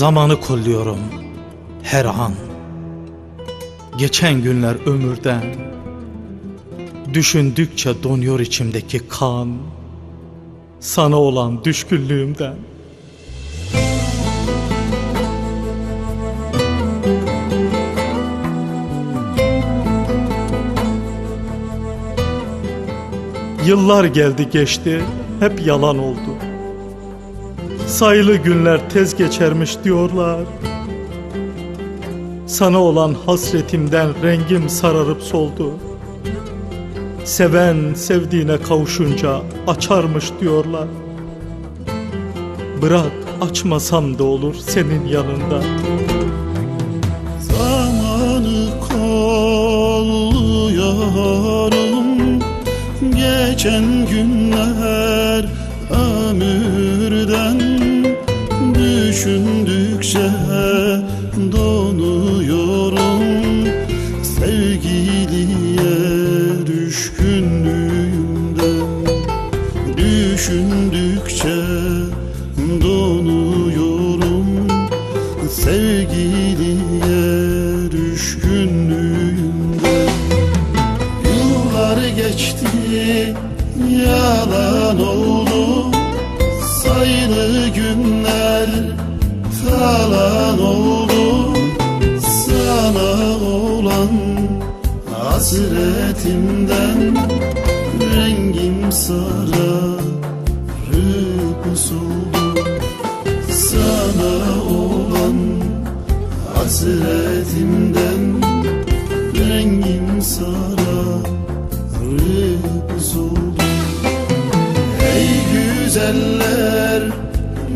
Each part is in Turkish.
Zamanı kolluyorum her an. Geçen günler ömürden Düşündükçe donuyor içimdeki kan. Sana olan düşkünlüğümden. Yıllar geldi geçti hep yalan oldu Sayılı günler tez geçermiş diyorlar. Sana olan hasretimden rengim sararıp soldu. Seven sevdiğine kavuşunca açarmış diyorlar. Bırak açmasam da olur senin yanında. Zamanı kolluyorum. Geçen günler ömürden Düşündükçe donuyorum. Sevgiliye düşkünlüğümden Düşündükçe donuyorum. Sevgiliye düşkünlüğümden Yıllar geçti yalan oldu. Sayılı günler talan oldu Sana olan hasretimden. Rengim sararıp soldu Sana olan hasretimden. Rengim sararıp soldu Ey güzeller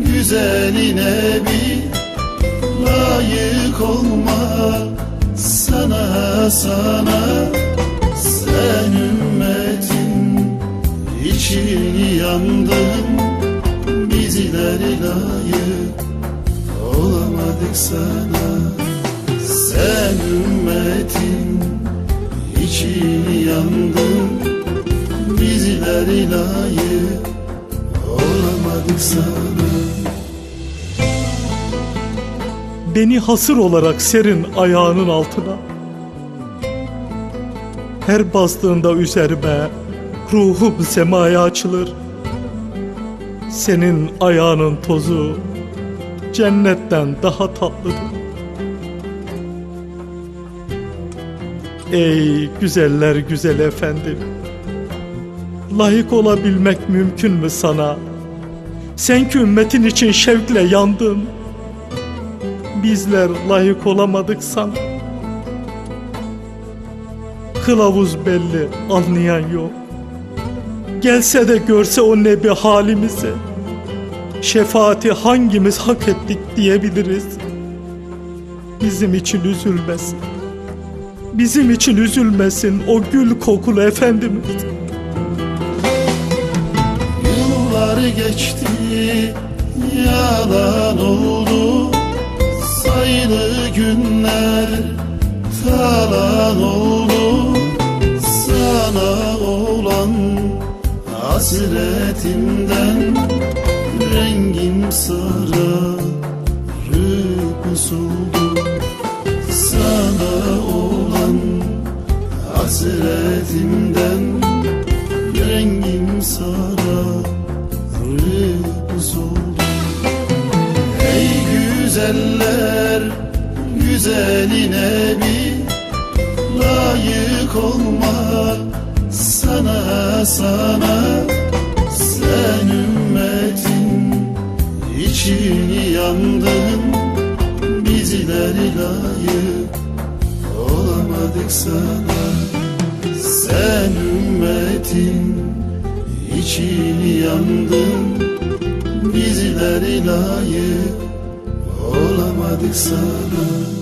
güzeline bir layık olma sana sana. Sen ümmetin için yandın bizler layık olamadık sana. Sen ümmetin için yandın bizler layık olamadık sana Beni hasır olarak serin ayağının altına. Her bastığında üzerime ruhum semaya açılır. Senin ayağının tozu cennetten daha tatlıdır. Ey güzeller güzel efendim Layık olabilmek mümkün mü sana? Sen ki ümmetin için şevkle yandın Bizler layık olamadık sana Kılavuz belli anlayan yok. Gelse de görse o nebi halimizi. Şefaati hangimiz hak ettik diyebiliriz. Bizim için üzülmesin. Bizim için üzülmesin o gül kokulu Efendimiz. Yıllar geçti yalan oldu günler talan oldu. Sana olan hasretimden Rengim sararıp soldu. Sana olan hasretimden Rengim sararıp soldu. Ey güzeller güzeline bir layık olma sana sana. Sen ümmetin için yandın bizler layık olamadık sana. Sen ümmetin için yandın bizler layık olamadık sana